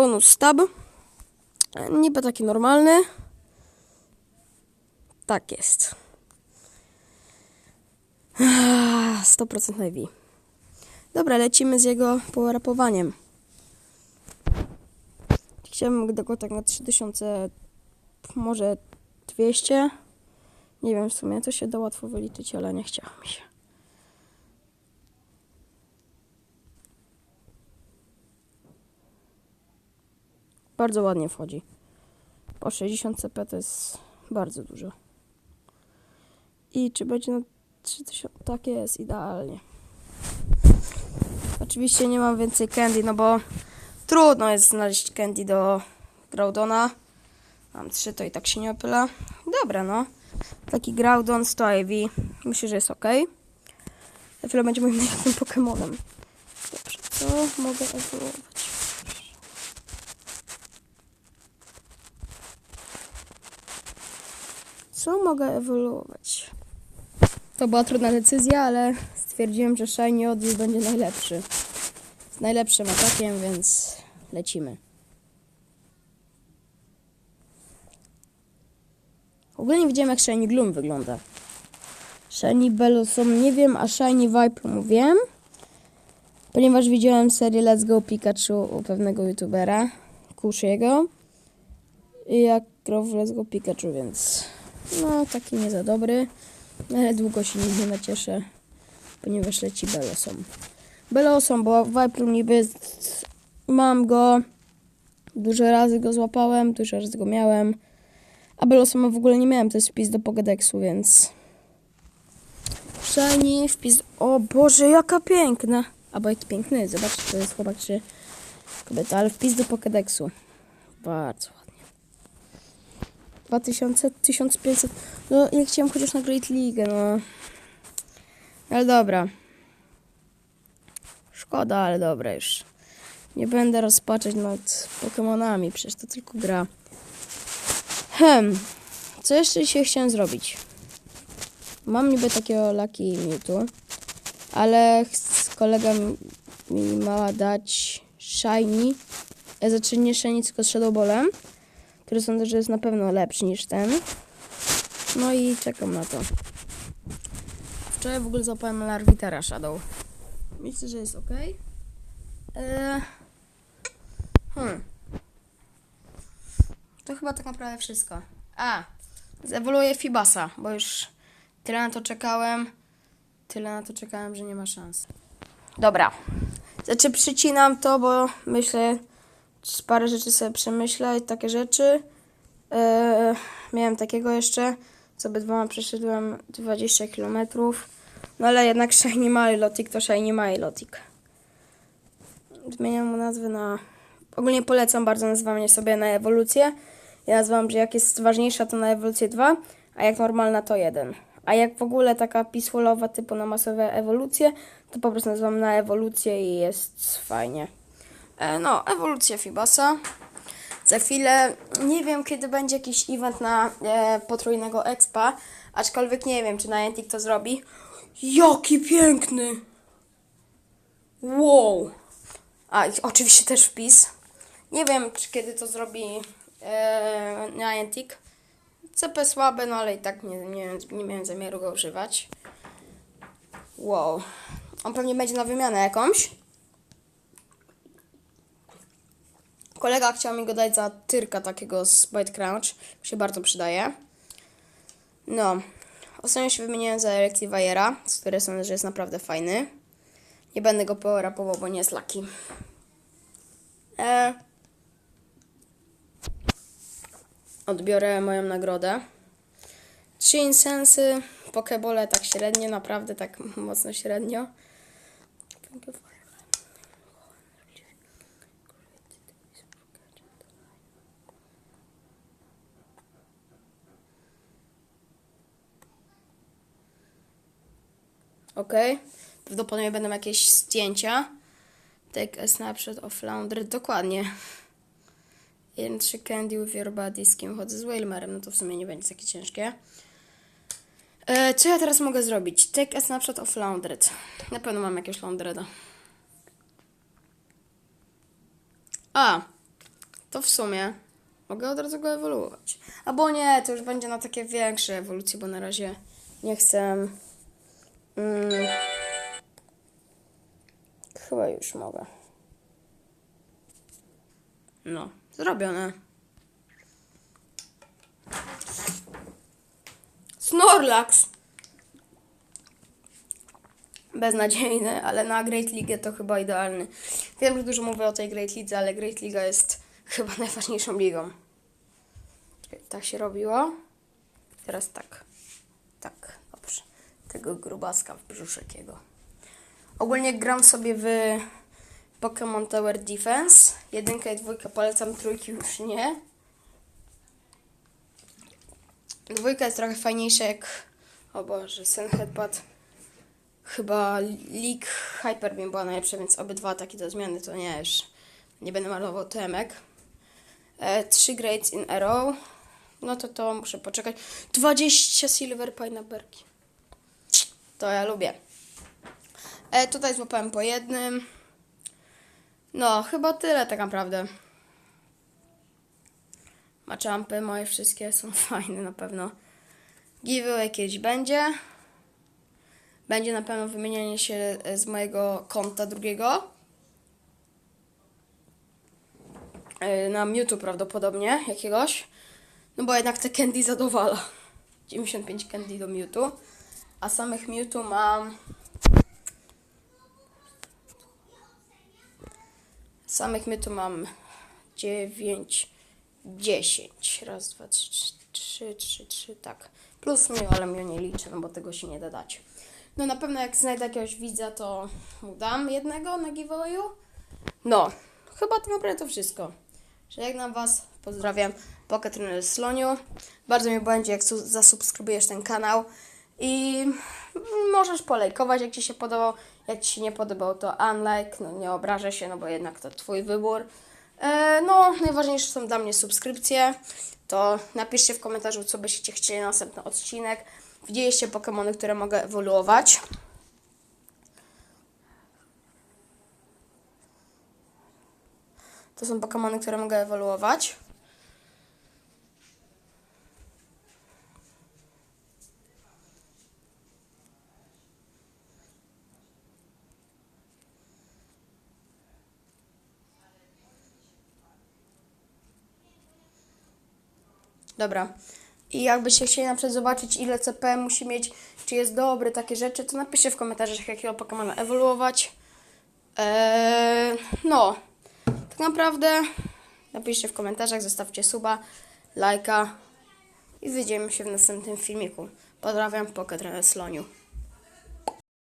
bonus stab. Niby taki normalny. Tak jest. Ah, 100% heavy. Dobra, lecimy z jego porapowaniem. Chciałbym go tak na 3000, może 200. Nie wiem w sumie, to się da łatwo wyliczyć, ale nie chciało mi się. Bardzo ładnie wchodzi. Po 60 CP to jest bardzo dużo. I czy będzie na 3000? Tak jest, idealnie. Oczywiście nie mam więcej candy, no bo trudno jest znaleźć candy do Groudona. Mam trzy, to i tak się nie opyla. Dobra, no. Taki Groudon 100 IV. Myślę, że jest ok. Za chwilę będzie moim najlepszym Pokemonem. Dobrze, co mogę ewoluować? Co mogę ewoluować? To była trudna decyzja, ale stwierdziłem, że Shiny Odis będzie najlepszy. Z najlepszym atakiem, więc lecimy. W ogóle nie wiedziałem, jak Shiny Gloom wygląda. Shiny Bellossom nie wiem, a Shiny Viper wiem. Ponieważ widziałem serię Let's Go Pikachu u pewnego youtubera, Kushiego. I jak grał w Let's Go Pikachu, więc no taki nie za dobry. Ale długo się nie nacieszę, ponieważ leci Bellossom. Bellossom, bo Viper niby mam go. Dużo razy go złapałem, dużo razy go miałem. A Bellossoma w ogóle nie miałem, to jest wpis do Pokédexu, więc... Shiny, wpis... O Boże, jaka piękna! Albo jak piękny, zobaczcie, to jest chłopak czy kobieta, ale wpis do Pokédexu. Bardzo. 2000, 1500... No, ja chciałem chociaż na Great League, no... Ale dobra. Szkoda, ale dobra już. Nie będę rozpaczać nad Pokemonami, przecież to tylko gra. Hem, co jeszcze dzisiaj chciałem zrobić? Mam niby takiego Lucky Mewtwo, ale kolega mi- ma dać Shiny, e, znaczy nie Shiny, tylko Shadow Ballem, który sądzę, że jest na pewno lepszy niż ten. No i czekam na to. Wczoraj w ogóle złapałem Larvitera Shadow. Myślę, że jest ok. Eee, hmm. To chyba tak naprawdę wszystko. A, zewoluję Fibasa, bo już tyle na to czekałem. Tyle na to czekałem, że nie ma szans. Dobra. Znaczy przycinam to, bo myślę, parę rzeczy sobie przemyślę i takie rzeczy. Eee, miałem takiego jeszcze, z obydwoma przeszedłem 20 km. No ale jednak Shiny Milotic to Shiny Milotic. Zmieniam mu nazwę na... Ogólnie polecam bardzo nazywanie sobie na ewolucję. Ja nazywam, że jak jest ważniejsza, to na ewolucję 2, a jak normalna, to 1. A jak w ogóle taka peacefullowa typu na masowe ewolucje, to po prostu nazywam na ewolucję i jest fajnie. E, no, ewolucja Fibasa. Za chwilę, nie wiem kiedy będzie jakiś event na e, potrójnego expa, aczkolwiek nie wiem, czy Niantic to zrobi. Jaki piękny! Wow! A, oczywiście też wpis. Nie wiem, czy kiedy to zrobi e, Niantic. CP słabe, no ale i tak nie, nie, nie miałem zamiaru go używać. Wow. On pewnie będzie na wymianę jakąś. Kolega chciał mi go dać za tyrka takiego z Bite Crunch. Się bardzo przydaje. No. Ostatnio się wymieniłem za Electiviera, z której sądzę, że jest naprawdę fajny. Nie będę go porapował, bo nie jest laki. E, odbiorę moją nagrodę. Trzy insensy, pokebole tak średnio, naprawdę tak mocno średnio. Ok. Prawdopodobnie będą jakieś zdjęcia. Take a snapshot of laundry. Dokładnie. 1-3 candy with your body, z kim chodzę z Whalmerem, no to w sumie nie będzie takie ciężkie. E, co ja teraz mogę zrobić? Take a snapshot of laundred. Na pewno mam jakiegoś laundreda. A, to w sumie mogę od razu go ewoluować. Albo nie, to już będzie na takie większe ewolucje, bo na razie nie chcę. Mm, chyba już mogę. No, zrobione. Snorlax! Beznadziejny, ale na Great League to chyba idealny. Wiem, że dużo mówię o tej Great League, ale Great League jest chyba najważniejszą ligą. Tak się robiło. Teraz tak. Tego grubaska w brzuszek jego. Ogólnie gram sobie w Pokémon Tower Defense. Jedynka i dwójka polecam, trójki już nie. Dwójka jest trochę fajniejsza jak... O Boże, Sen Headbutt. Chyba League Hyper Beam była najlepsza, więc obydwa takie do zmiany to nie już. Nie będę malował temek. E, 3 grades in a row. No to to muszę poczekać. 20 Silver Pineapperki. To ja lubię. E, tutaj złapałem po jednym. No, chyba tyle tak naprawdę. Maczampy moje wszystkie są fajne na pewno. Giveaway kiedyś będzie. Będzie na pewno wymienianie się e, z mojego konta drugiego. E, Na Mewtwo prawdopodobnie jakiegoś. No bo jednak te candy zadowala. 95 candy do Mewtwo. A samych Mewtwo mam... Samych Mewtwo mam 9, 10. Raz, dwa, trzy, trzy, trzy, trzy, tak. Plus Mew, ale Mew nie liczę, no bo tego się nie da dać. No na pewno jak znajdę jakiegoś widza, to mu dam jednego na giveawayu. No, chyba tak naprawdę to wszystko. Żegnam Was, pozdrawiam, Pocket Runner Sloniu. Bardzo mi będzie, jak su- zasubskrybujesz ten kanał. I możesz polajkować, jak Ci się podobał. Jak Ci się nie podobał, to unlike. No nie obrażę się, no bo jednak to Twój wybór. E, no, najważniejsze są dla mnie subskrypcje. To napiszcie w komentarzu, co byście chcieli na następny odcinek. Widzieliście Pokémony, które mogę ewoluować. To są Pokémony, które mogę ewoluować. Dobra. I jakbyście chcieli na przykład zobaczyć, ile CP musi mieć, czy jest dobry, takie rzeczy, to napiszcie w komentarzach, jakiego Pokemona ewoluować. Eee, no, tak naprawdę napiszcie w komentarzach, zostawcie suba, lajka i widzimy się w następnym filmiku. Pozdrawiam, Pocket Sloniu.